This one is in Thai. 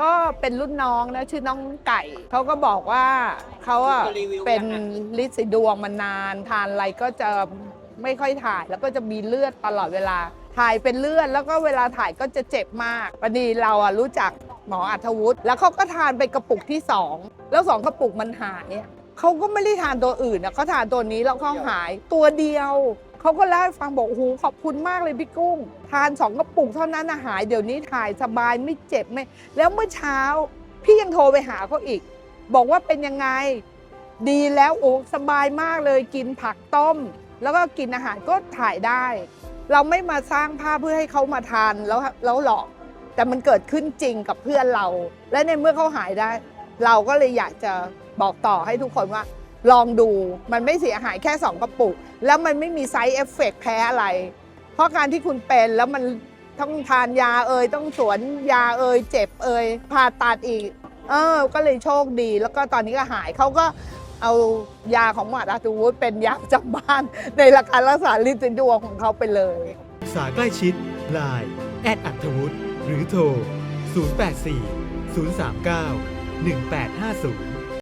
ก็เป็นรุ่นน้องนะชื่อน้องไก่เขาก็บอกว่าเขาอะเป็นลิซิดวงมานาน ทานอะไรก็จะไม่ค่อยถ่ายแล้วก็จะมีเลือดตลอดเวลา ถ่ายเป็นเลือดแล้วก็เวลาถ่ายก็จะเจ็บมากพอดีเราอะรู้จักหมออัธวุฒิแล้วเขาก็ทานไปกระปุกที่สองแล้วสองกระปุกมันหายอะเขาก็ไม่ได้ทานตัวอื่นนะเขาทานตัวนี้แล้วเขาหายตัวเดียว เขาก็เล่าให้ฟังบอกโอ้โหขอบคุณมากเลยพี่กุ้ง ทานสองกระปุกเท่านั้นนะหายเดี๋ยวนี้ถ่ายสบายไม่เจ็บไม่ แล้วเมื่อเช้า พี่ยังโทรไปหาเขาอีก บอกว่าเป็นยังไง ดีแล้วโอ้สบายมากเลยกินผักต้ม แล้วก็กินอาหารก็ถ่ายได้ เราไม่มาสร้างภาพเพื่อให้เขามาทานแล้วแล้วหลอกแต่มันเกิดขึ้นจริงกับเพื่อนเรา และในเมื่อเขาหายได้ เราก็เลยอยากจะบอกต่อให้ทุกคนว่า ลองดูมันไม่เสียหายแค่ 2 กระปุก แล้วมันไม่มีไซ d ์เอฟเฟกแพ้อะไร เพราะการที่คุณเป็นแล้วมันต้องทานยาเอ่ยต้องสวนยาเอ่ยเจ็บเอ่ยผ่าตัดอีก เออ ก็เลยโชคดี แล้วก็ตอนนี้ก็หายเขาก็เอายาของหมาดาตูวุฒเป็นยาประจำบ้าน ในราคารักษาลินซินดวงของเขาไปเลยสาใกล้ชิด Line แอดอัธวุฒิหรือโทร 084 039 1850